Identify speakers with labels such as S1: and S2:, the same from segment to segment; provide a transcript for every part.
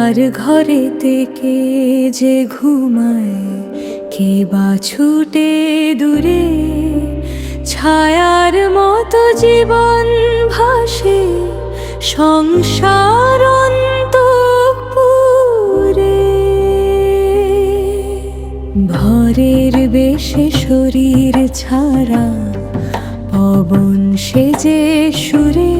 S1: কার ঘরে থেকে যে ঘুমায়, কে বা ছুটে দূরে? ছায়ার মতো জীবন ভাসে, সংসার ভরের বেশে শরীর ছাড়া, পবন সেজে সুরে।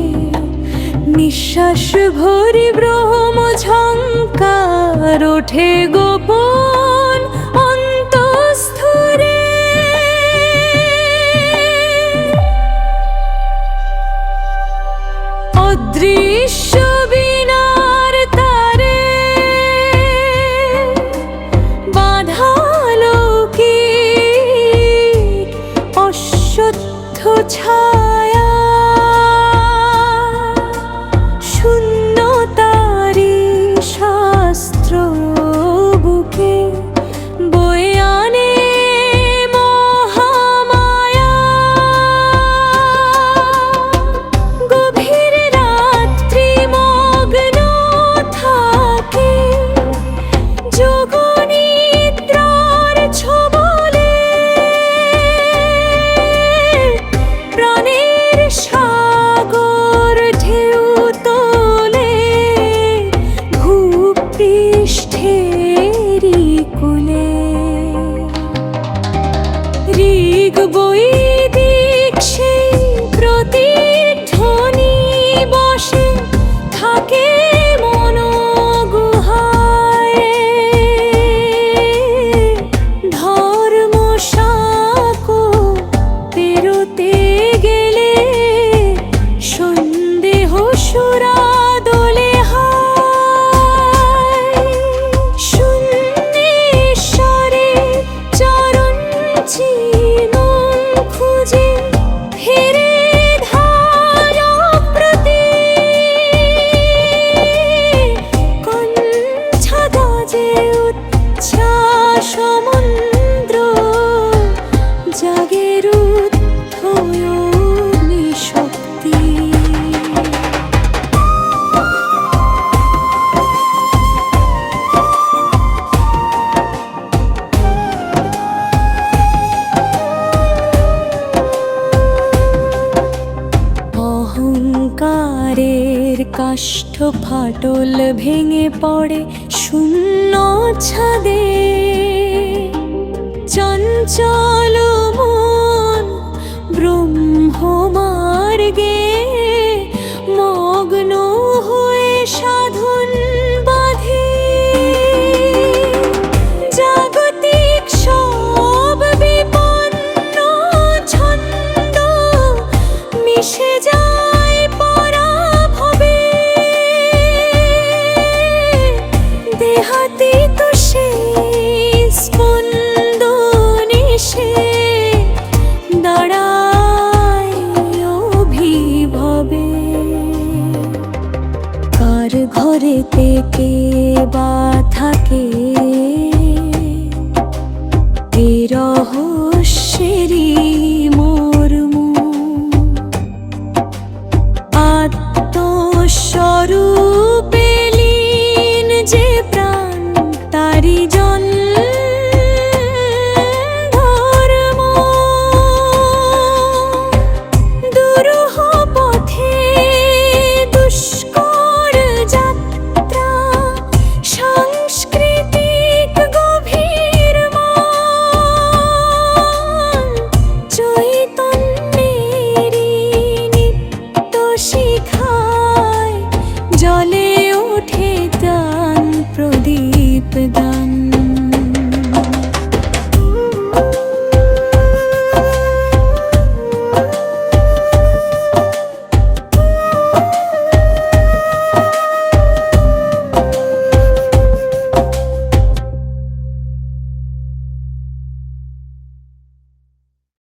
S1: নিঃশ্বাস ভরি ব্রহ্ম ঝঙ্কার ওঠে গোপন অন্তস্থুরে। অদৃশ্য ঋগ বৈদিক জাগের উদ্ধয়নি শক্তি। অহংকারের কাষ্ঠ ফাটল ভেঙে পড়ে শূন্য ছাদে। চঞ্চল কার কে বা থাকে? এ রহস্যেরই